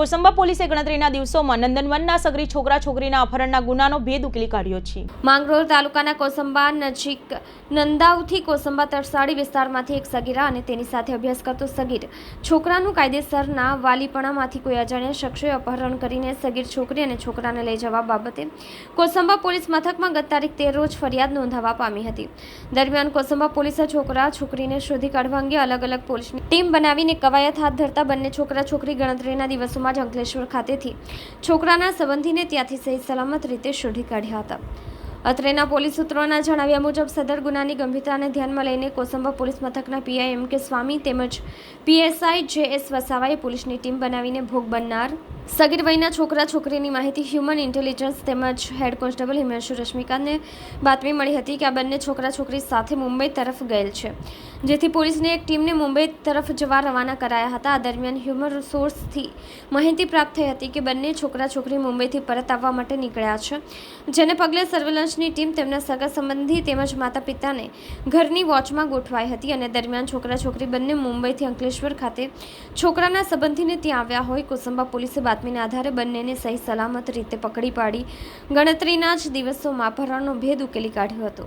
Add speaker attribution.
Speaker 1: કોસંબા પોલીસે ગણતરીના દિવસોમાં નંદનવનના સગરી છોકરા છોકરીના અપહરણના ગુનાનો ભેદ ઉકેલી કાઢ્યો છે.
Speaker 2: માંગરોળ તાલુકાના કોસંબા નજીક નંદાઉથી કોસંબા તરસાડી વિસ્તારમાંથી એક સગીરા અને તેની સાથે અભ્યાસ કરતો સગીર છોકરાનું કાયદેસરના વાલીપણામાંથી કોઈ અજાણ્યા શખ્સોએ અપહરણ કરીને સગીર છોકરી અને છોકરાને લઈ જવા બાબતે કોસંબા પોલીસ મથકમાં ગત તારીખ તેર રોજ ફરિયાદ નોંધાવા પામી હતી. દરમિયાન કોસંબા પોલીસે છોકરા છોકરીને શોધી કાઢવા અંગે અલગ અલગ પોલીસની ટીમ બનાવીને કવાયત હાથ ધરતા બંને છોકરા છોકરી ગણતરીના દિવસોમાં જ અંકલેશ્વર ખાતેથી છોકરાના સંબંધીને ત્યાંથી સહી સલામત રીતે શોધી કાઢ્યા હતા. અત્રેના પોલીસ સૂત્રોના જણાવ્યા મુજબ, સદર ગુનાની ગંભીરતાને ધ્યાનમાં લઈને કોસંબા પોલીસ મથકના પીઆઈ એમ કે સ્વામી તેમજ પીએસઆઈ જે એસ વસાવાએ પોલીસની ટીમ બનાવીને ભોગ બનનાર સગીર વયના છોકરા છોકરીની માહિતી હ્યુમન ઇન્ટેલિજન્સ તેમજ હેડ કોન્સ્ટેબલ હિમાંશુ રશ્મિકાને બાતમી મળી હતી કે આ બંને છોકરા છોકરી સાથે મુંબઈ તરફ ગયેલ છે. જેથી પોલીસની એક ટીમને મુંબઈ તરફ જવા રવાના કરાયા હતા. આ દરમિયાન હ્યુમન રિસોર્સથી માહિતી પ્રાપ્ત થઈ હતી કે બંને છોકરા છોકરી મુંબઈથી પરત આવવા માટે નીકળ્યા છે. જેને પગલે સર્વેલન્સની ટીમ તેમના સગા સંબંધી તેમજ માતા પિતાને ઘરની વોચમાં ગોઠવાઈ હતી અને દરમિયાન છોકરા છોકરી બંને મુંબઈથી અંકલેશ્વર ખાતે છોકરાના સંબંધીને ત્યાં આવ્યા હોય કોસંબા પોલીસે બાતમીના આધારે બંનેને સહી સલામત રીતે પકડી પાડી ગણતરીના જ દિવસોમાં અપહરણનો ભેદ ઉકેલી કાઢ્યો હતો.